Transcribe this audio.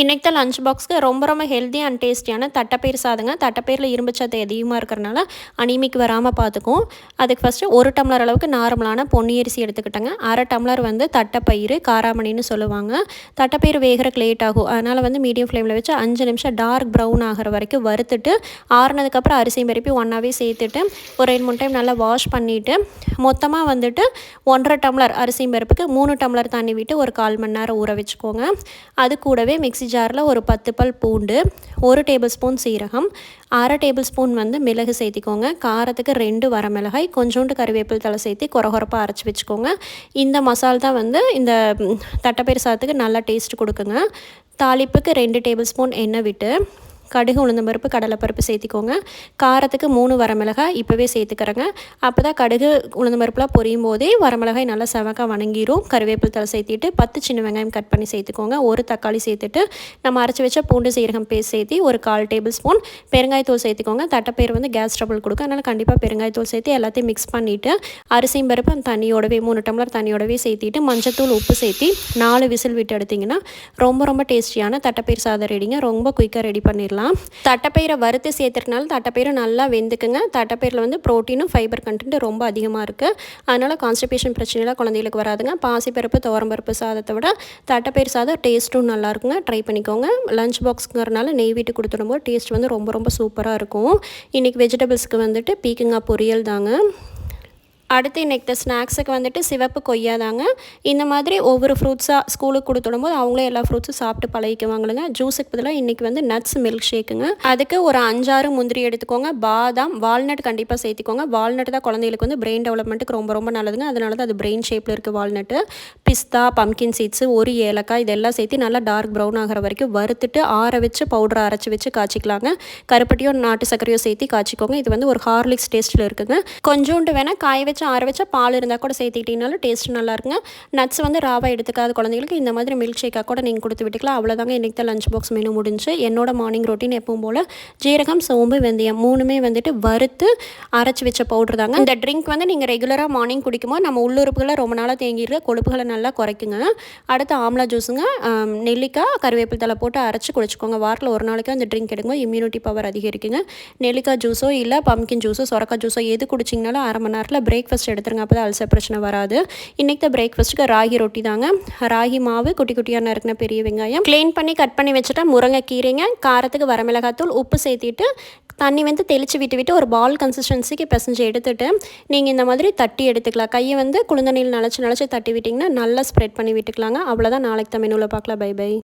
இன்றைக்கி தான் லஞ்ச் பாக்ஸ்க்கு ரொம்ப ரொம்ப ஹெல்த்தி அண்ட் டேஸ்டியான தட்டைப்பயிர் சாதங்க. தட்டைப்பயிரில் இரும்புச்சத்து அதிகமாக இருக்கிறனால அனிமிக்கு வராமல் பார்த்துக்கும் அதுக்கு ஃபஸ்ட்டு ஒரு டம்ளர் அளவுக்கு நார்மலான பொன்னி அரிசி எடுத்துக்கிட்டேங்க. அரை டம்ளர் வந்து தட்டைப்பயிறு காராமணின்னு சொல்லுவாங்க. தட்டைப்பயிறு வேகிறக்கு லேட் ஆகும். அதனால் வந்து மீடியம் ஃப்ளேமில் வச்சு அஞ்சு நிமிஷம் டார்க் ப்ரௌன் ஆகிற வரைக்கும் வறுத்துட்டு ஆறுனதுக்கப்புறம் அரிசியும் பருப்பி ஒன்றாவே சேர்த்துட்டு ஒரு ரெண்டு மூணு டைம் நல்லா வாஷ் பண்ணிவிட்டு மொத்தமாக வந்துட்டு ஒன்றரை டம்ளர் அரிசியும் பருப்புக்கு மூணு டம்ளர் தண்ணி விட்டு ஒரு கால் மணி நேரம் ஊற வச்சுக்கோங்க. அது கூடவே மிக்ஸி மிக்சி ஜாரில் ஒரு பத்து பல் பூண்டு ஒரு டேபிள் ஸ்பூன் சீரகம் அரை டேபிள் ஸ்பூன் வந்து மிளகு சேர்த்திக்கோங்க. காரத்துக்கு ரெண்டு வரமிளகாய் கொஞ்சோண்டு கறிவேப்பில் தலை சேர்த்து குறகுறப்பாக அரைச்சி வச்சுக்கோங்க. இந்த மசால் தான் வந்து இந்த தட்டைப்பயிர் சாதத்துக்கு நல்லா டேஸ்ட் கொடுக்குங்க. தாளிப்புக்கு ரெண்டு டேபிள் ஸ்பூன் எண்ணெய் விட்டு கடுகு உளுந்தம்பருப்பு கடலைப்பருப்பு சேர்த்திக்கோங்க. காரத்துக்கு மூணு வரமிளகாய் இப்போவே சேர்த்துக்கிறேங்க. அப்போ தான் கடுகு உளுந்தம்பருப்புலாம் பொரியும் போதே வரமிளகாய் நல்லா செவக்காக வணங்கிரும். கருவேப்பில் தலை சேர்த்திட்டு பத்து சின்ன வெங்காயம் கட் பண்ணி சேர்த்துக்கோங்க. ஒரு தக்காளி சேர்த்துட்டு நம்ம அரைச்சி வச்ச பூண்டு சீரகம் பேஸ்ட் சேர்த்து ஒரு கால் டேபிள் ஸ்பூன் பெருங்காயத்தூள் சேர்த்துக்கோங்க. தட்டைப்பயிர் வந்து கேஸ் ட்ரபிள் கொடுக்கும். அதனால் கண்டிப்பாக பெருங்காயத்தூள் சேர்த்து எல்லாத்தையும் மிக்ஸ் பண்ணிவிட்டு அரிசியும் பருப்பு தண்ணியோடவே மூணு டம்ளர் தண்ணியோடவே சேர்த்திட்டு மஞ்சத்தூள் உப்பு சேர்த்து நாலு விசில் விட்டு எடுத்திங்கன்னா ரொம்ப ரொம்ப டேஸ்டியான தட்டைப்பயிர் சாதம் ரெடிங்க ரொம்ப குயிக்காக ரெடி பண்ணிடலாம். சேர்த்துக்கலாம் தட்டைப்பயிரை வறுத்து சேர்த்துறதுனால தட்டைப்பயிரை நல்லா வெந்துக்குங்க. தட்டைப்பயிரில் வந்து ப்ரோட்டீனும் ஃபைபர் கண்டென்ட் ரொம்ப அதிகமாக இருக்குது அதனால் கான்ஸ்டிபேஷன் பிரச்சனைலாம் குழந்தைகளுக்கு வராதுங்க. பாசிப்பருப்பு துவரம்பருப்பு சாதத்தை விட தட்டைப்பயிர் சாதம் டேஸ்ட்டும் நல்லாயிருக்குங்க ட்ரை பண்ணிக்கோங்க. லஞ்ச் பாக்ஸுங்கிறனால நெய் வீட்டு கொடுத்துடும்போது டேஸ்ட் வந்து ரொம்ப ரொம்ப சூப்பராக இருக்கும். இன்றைக்கி வெஜிடபிள்ஸ்க்கு வந்துட்டு பீக்கிங்காக பொரியல் தாங்க. அடுத்து இன்றைக்கி ஸ்நாக்ஸுக்கு வந்துட்டு சிவப்பு கொய்யா தாங்க இந்த மாதிரி ஒவ்வொரு ஃப்ரூட்ஸாக ஸ்கூலுக்கு கொடுத்துடும் போது அவங்களே எல்லா ஃப்ரூட்ஸும் சாப்பிட்டு பழகிக்குவாங்களுங்க. ஜூஸுக்கு பதிலாக இன்றைக்கி வந்து நட்ஸ் மில்க் ஷேக்குங்க அதுக்கு ஒரு அஞ்சாறு முந்திரி எடுத்துக்கோங்க. பாதாம் வால்நட் கண்டிப்பாக சேர்த்துக்கோங்க. வால்நட் தான் குழந்தைகளுக்கு வந்து பிரெயின் டெவலப்மெண்ட்டுக்கு ரொம்ப ரொம்ப நல்லதுங்க. அதனால தான் அது பிரெயின் ஷேப்பில் இருக்குது வால்நட்டு பிஸ்தா பம்கின் சீட்ஸு ஒரு ஏலக்காய் இதெல்லாம் சேர்த்து நல்லா டார்க் ப்ரௌன் ஆகிற வரைக்கும் வறுத்துட்டு ஆற வச்சு பவுடரை அரைச்சி வச்சு காய்ச்சிக்கலாங்க. கருப்பட்டியோ நாட்டு சர்க்கரையோ சேர்த்து காய்ச்சிக்கோங்க. இது வந்து ஒரு ஹார்லிக்ஸ் டேஸ்ட்டில் இருக்குங்க. கொஞ்சோண்டு வேணால் காய வச்சு ஆற வச்சா பால் இருந்தால் கூட சேர்த்துக்கிட்டிங்கனாலும் டேஸ்ட் நல்லாயிருக்குங்க. நட்ஸ் வந்து ராவாக எடுத்துக்காத குழந்தைங்களுக்கு இந்த மாதிரி மில்க் ஷேக்காக கூட நீங்கள் கொடுத்து விட்டுக்கலாம். அவ்வளோதாங்க இன்றைக்கி தான் லஞ்ச் பாக்ஸ் மெனு முடிஞ்சு. என்னோட மார்னிங் ரொட்டீன் எப்பவும் போல் ஜீரகம் சோம்பு வெந்தயம் மூணுமே வந்துட்டு வறுத்து அரைச்சி வச்ச பவுடர் தாங்க. இந்த ட்ரிங்க் வந்து நீங்கள் ரெகுலராக மார்னிங் குடிக்கும்போது நம்ம உள்ளுறுப்புகளை ரொம்ப நாளாக தேங்கிடுற கொழுப்புகளை நல்லா குறைக்குங்க. அடுத்து ஆம்லா ஜூஸுங்க நெல்லிக்காய் கருவேப்பில் தலை போட்டு அரைச்சி குடிச்சிக்கோங்க. வாரத்தில் ஒரு நாளைக்கு அந்த ட்ரிங்க் எடுக்கும்போது இம்யூனிட்டி பவர் அதிகரிக்குங்க. நெல்லிக்காய் ஜூஸோ இல்லை பம்கின் ஜூஸோ சொரக்காய் ஜூஸோ எது குடிச்சிங்கனாலும் அரை மணி நேரத்தில் பிரேக்ஃபாஸ்ட் எடுத்துருங்க அப்போ தான் அல்சர் பிரச்சனை வராது. இன்றைக்கி தான் பிரேக்ஃபாஸ்ட்டுக்கு ராகி ரொட்டி தாங்க. ராகி மாவு குட்டி குட்டியாக நறுக்கின பெரிய வெங்காயம். க்ளீன் பண்ணி கட் பண்ணி வச்சுட்டா முருங்கைக்கீரைங்க காரத்துக்கு வரமிளகாத்தூள் உப்பு சேர்த்திட்டு தண்ணி வந்து தெளித்து விட்டு விட்டு ஒரு பால் கன்சிஸ்டன்சிக்கு பிசைஞ்சு எடுத்துட்டு நீங்கள் இந்த மாதிரி தட்டி எடுத்துக்கலாம். கையை வந்து குளிர்ந்த நீர் நினச்சி நினச்சி தட்டி விட்டிங்கன்னா நல்லா ஸ்ப்ரெட் பண்ணி விட்டுக்கலாங்க. அவ்வளோதான் நாளைக்கு தான் மெனுவில் பார்க்கலாம். By by